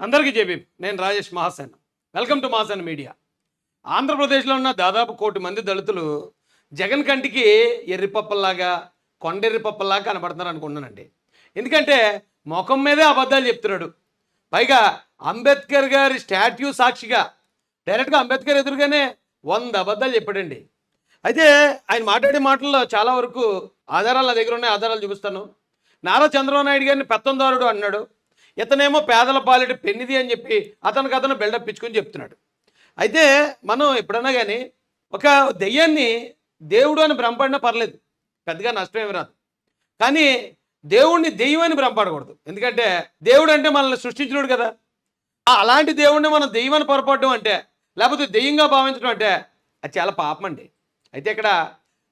అందరికీ చెప్పి నేను Rajesh Mahasen. Welcome to Mahasen media. ఆంధ్రప్రదేశ్లో ఉన్న దాదాపు కోటి మంది దళితులు జగన్ కంటికి ఎర్రిపప్పల్లాగా కొండెర్రిపప్పల్లాగా కనబడుతున్నారు అనుకుంటున్నానండి. ఎందుకంటే ముఖం మీదే అబద్ధాలు చెప్తున్నాడు. పైగా అంబేద్కర్ గారి స్టాట్యూ సాక్షిగా డైరెక్ట్గా అంబేద్కర్ ఎదురుగానే వంద అబద్ధాలు చెప్పాడండి. అయితే ఆయన మాట్లాడే మాటల్లో చాలా వరకు ఆధారాలు నా దగ్గర ఉన్నాయి ఆధారాలు చూపిస్తాను. నారా చంద్రబాబు నాయుడు గారిని పెత్తందారుడు అన్నాడు. ఇతనేమో పేదల పాలిటి పెన్నిది అని చెప్పి అతనికి అతను బిల్డప్ ఇచ్చుకొని చెప్తున్నాడు. అయితే మనం ఎప్పుడన్నా కానీ ఒక దెయ్యాన్ని దేవుడు అని భ్రమపడినా పర్లేదు పెద్దగా నష్టం ఏమి రాదు. కానీ దేవుణ్ణి దెయ్యం అని భ్రమపడకూడదు ఎందుకంటే దేవుడు అంటే మనల్ని సృష్టించినాడు కదా. ఆ అలాంటి దేవుణ్ణి మనం దెయ్యమని పొరపడడం అంటే లేకపోతే దెయ్యంగా భావించడం అంటే అది చాలా పాపం అండి. అయితే ఇక్కడ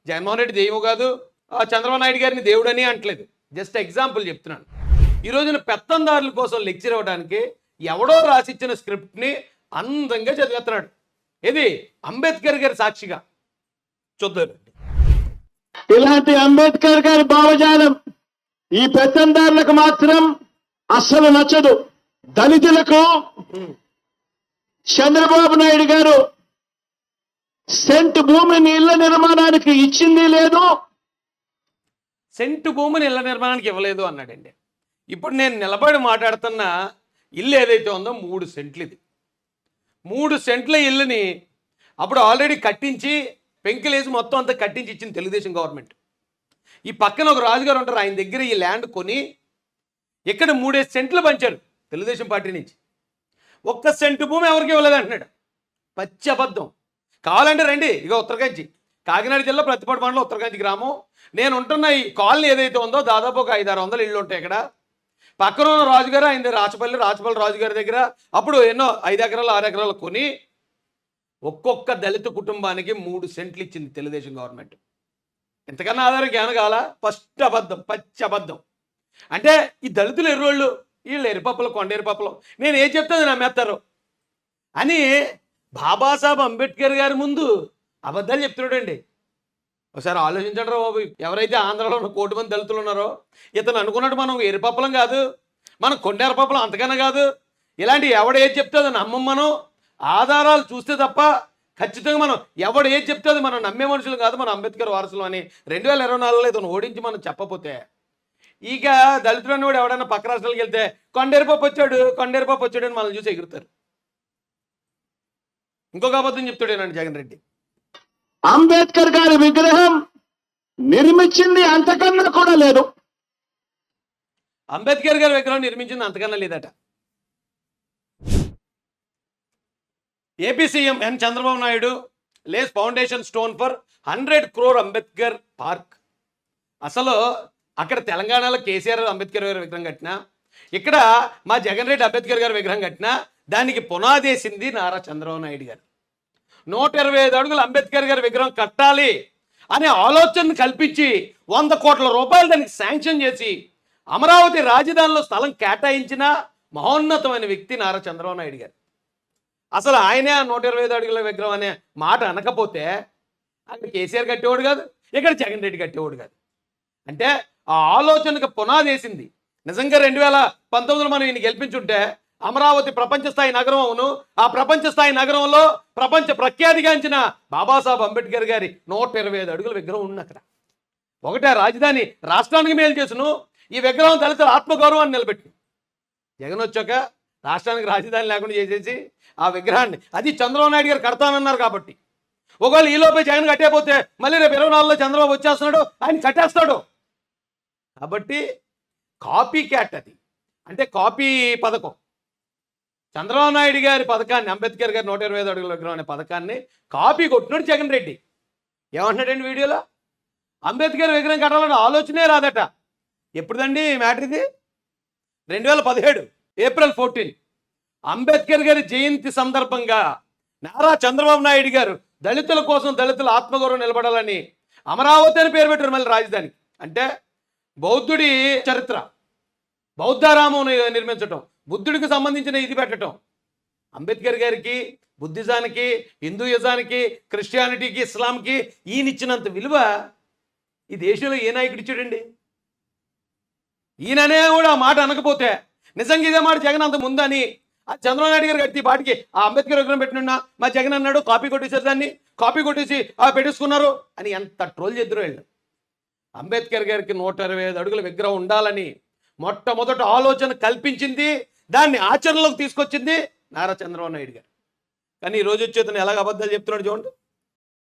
జగన్మోహన్ రెడ్డి దెయ్యం కాదు ఆ చంద్రబాబు నాయుడు గారిని దేవుడని అంటలేదు. జస్ట్ ఎగ్జాంపుల్ చెప్తున్నాను. ఈ రోజున పెత్తందారుల కోసం లెక్చర్ ఇవ్వడానికి ఎవడో రాసిచ్చిన స్క్రిప్ట్ని అందంగా చదివేస్తున్నాడు. ఇది అంబేద్కర్ గారి సాక్షిగా. చూద్దాం ఇలాంటి అంబేద్కర్ గారి భావజాలం ఈ పెత్తందారులకు మాత్రం అస్సలు నచ్చదు. దళితులకు చంద్రబాబు నాయుడు గారు సెంట్ భూమిని ఇళ్ళ నిర్మాణానికి ఇచ్చింది లేదు. సెంటు భూమిని ఇళ్ళ నిర్మాణానికి ఇవ్వలేదు అన్నాడండి. ఇప్పుడు నేను నిలబడి మాట్లాడుతున్న ఇల్లు ఏదైతే ఉందో మూడు సెంట్లు ఇది. మూడు సెంట్ల ఇల్లుని అప్పుడు ఆల్రెడీ కట్టించి పెంకులేసి మొత్తం అంతా కట్టించి ఇచ్చింది తెలుగుదేశం గవర్నమెంట్ ఈ పక్కన ఒక రాజుగారు ఉంటారు ఆయన దగ్గర ఈ ల్యాండ్ కొని ఇక్కడ మూడేసి సెంట్లు పంచారు తెలుగుదేశం పార్టీ నుంచి. ఒక్క సెంటు భూమి ఎవరికి ఇవ్వలేదు అంటున్నాడు. పచ్చి అబద్ధం. కావాలంటే రండి ఇక ఉత్తరకాంచి కాకినాడ జిల్లా ప్రతిపాటు మండలం ఉత్తరకాంచి గ్రామం. నేను ఉంటున్న ఈ కాలనీ ఏదైతే ఉందో దాదాపు ఒక ఐదారు వందల ఇళ్ళు ఉంటాయి ఇక్కడ పక్కన ఉన్న రాజుగారు ఆయన రాచపల్లి రాచపల్లి రాజుగారి దగ్గర అప్పుడు ఎన్నో ఐదు ఎకరాలు ఆరు ఎకరాలు కొని ఒక్కొక్క దళిత కుటుంబానికి మూడు సెంట్లు ఇచ్చింది తెలుగుదేశం గవర్నమెంట్. ఇంతకన్నా ఆధారం జ్ఞానం కాల ఫస్ట్ అబద్ధం పచ్చి అబద్ధం. అంటే ఈ దళితులు ఎర్రోళ్ళు వీళ్ళు ఎరిపప్పలు కొండ ఎరిపప్పలు నేను ఏం చెప్తే నమ్మేస్తారు అని బాబాసాహెబ్ అంబేద్కర్ గారి ముందు అబద్ధాలు చెప్తున్నాడండి. ఒకసారి ఆలోచించండి రా బాబు. ఎవరైతే ఆంధ్రలో ఉన్న కోటి మంది దళితులు ఉన్నారో ఇతను అనుకున్నట్టు మనం ఎరిపప్పలం కాదు మనం కొండెరపప్పలం అంతకన్నా కాదు. ఇలాంటి ఎవడు ఏది చెప్తే అది నమ్మం మనం. ఆధారాలు చూస్తే తప్ప ఖచ్చితంగా మనం ఎవడు ఏది చెప్తే అది మనం నమ్మే మనుషులు కాదు మన అంబేద్కర్ వారసులు అని రెండు వేల ఇరవై నాలుగులో ఇతను ఓడించి మనం చెప్పపోతే. ఇక దళితుడు కూడా ఎవడైనా పక్క రాష్ట్రాలకు వెళ్తే కొండేరుపప్పు వచ్చాడు కొండేరుపప్పు వచ్చాడు అని మనల్ని చూసి ఎగురుతారు. ఇంకొక అబద్ధం చెప్తాడేనండి జగన్ రెడ్డి. అంబేద్కర్ గారి విగ్రహం నిర్మించింది అంతకన్నా కూడా లేదు. అంబేద్కర్ గారి విగ్రహం నిర్మించింది అంతకన్నా లేదట. AP CM N Chandrababu Naidu lays foundation stone for hundred crore Ambedkar park. అసలు అక్కడ తెలంగాణలో కేసీఆర్ అంబేద్కర్ గారి విగ్రహం కట్టినా ఇక్కడ మా జగన్ రెడ్డి అంబేద్కర్ గారి విగ్రహం కట్టినా దానికి పునాదేసింది నారా చంద్రబాబు నాయుడు గారు. నూట ఇరవై ఐదు అడుగులు అంబేద్కర్ గారి విగ్రహం కట్టాలి అనే ఆలోచన కల్పించి వంద కోట్ల రూపాయలు దానికి శాంక్షన్ చేసి అమరావతి రాజధానిలో స్థలం కేటాయించిన మహోన్నతమైన వ్యక్తి నారా చంద్రబాబు నాయుడు గారు. అసలు ఆయనే ఆ నూట ఇరవై ఐదు అడుగుల విగ్రహం అనే మాట అనకపోతే అక్కడ కేసీఆర్ కట్టేవాడు కాదు ఇక్కడ జగన్ రెడ్డి కట్టేవాడు కాదు. అంటే ఆ ఆలోచనకు పునాది వేసింది. నిజంగా రెండు వేల పంతొమ్మిదిలో మనం ఈయన గెలిపించుంటే అమరావతి ప్రపంచ స్థాయి నగరం అవును. ఆ ప్రపంచ స్థాయి నగరంలో ప్రపంచ ప్రఖ్యాతిగాంచిన బాబాసాహెబ్ అంబేద్కర్ గారి నూట ఇరవై ఐదు అడుగుల విగ్రహం ఉంది అక్కడ. ఒకటే రాజధాని రాష్ట్రానికి మేలు చేసును. ఈ విగ్రహం దళితుల ఆత్మగౌరవాన్ని నిలబెట్టి జగన్ వచ్చాక రాష్ట్రానికి రాజధాని లేకుండా చేసేసి ఆ విగ్రహాన్ని అది చంద్రబాబు నాయుడు గారు కడతానన్నారు కాబట్టి. ఒకవేళ ఈలోపే జగన్ కట్టేపోతే మళ్ళీ రేపు ఇరవై నాలుగులో చంద్రబాబు వచ్చేస్తున్నాడు ఆయన కట్టేస్తాడు. కాబట్టి కాపీ క్యాట్ అది. అంటే కాపీ పథకం. చంద్రబాబు నాయుడు గారి పథకాన్ని అంబేద్కర్ గారి నూట ఇరవై ఐదు అడుగుల విగ్రహం అనే పథకాన్ని కాపీ కొట్టినాడు జగన్ రెడ్డి. ఏమంటున్నాడండి వీడియోలో? అంబేద్కర్ విగ్రహం కట్టాలన్న ఆలోచనే రాదట. ఎప్పుడుదండి మ్యాటర్ ఇది? రెండు వేల పదిహేడు ఏప్రిల్ ఫోర్టీన్. అంబేద్కర్ గారి జయంతి సందర్భంగా నారా చంద్రబాబు నాయుడు గారు దళితుల కోసం దళితుల ఆత్మగౌరవం నిలబడాలని అమరావతి అని పేరు పెట్టారు మళ్ళీ రాజధాని అంటే బౌద్ధుడి చరిత్ర బౌద్ధారామం ని- నిర్మించటం. బుద్ధుడికి సంబంధించిన ఇది పెట్టడం అంబేద్కర్ గారికి బుద్ధిజానికి హిందూయిజానికి క్రిస్టియానిటీకి ఇస్లాంకి ఈయనిచ్చినంత విలువ ఈ దేశంలో ఏ నాయకుడు ఇచ్చాడండి? ఈయననే కూడా ఆ మాట అనకపోతే నిజంగా ఇదే మాట జగన్ అంత ముందని ఆ చంద్రబాబు నాయుడు గారు కట్టి బాటికి ఆ అంబేద్కర్ విగ్రహం పెట్టినున్నా మా జగన్ అన్నాడు కాపీ కొట్టేసారు దాన్ని కాపీ కొట్టేసి పెట్టేసుకున్నారు అని ఎంత ట్రోల్ చేద్దరు వీళ్ళు. అంబేద్కర్ గారికి నూట ఇరవై ఐదు అడుగుల విగ్రహం ఉండాలని మొట్టమొదటి ఆలోచన కల్పించింది దాన్ని ఆచరణలోకి తీసుకొచ్చింది నారా చంద్రబాబు నాయుడు గారు. కానీ ఈ రోజు వచ్చేతను ఎలాగ అబద్ధాలు చెప్తున్నాడు చూడండి.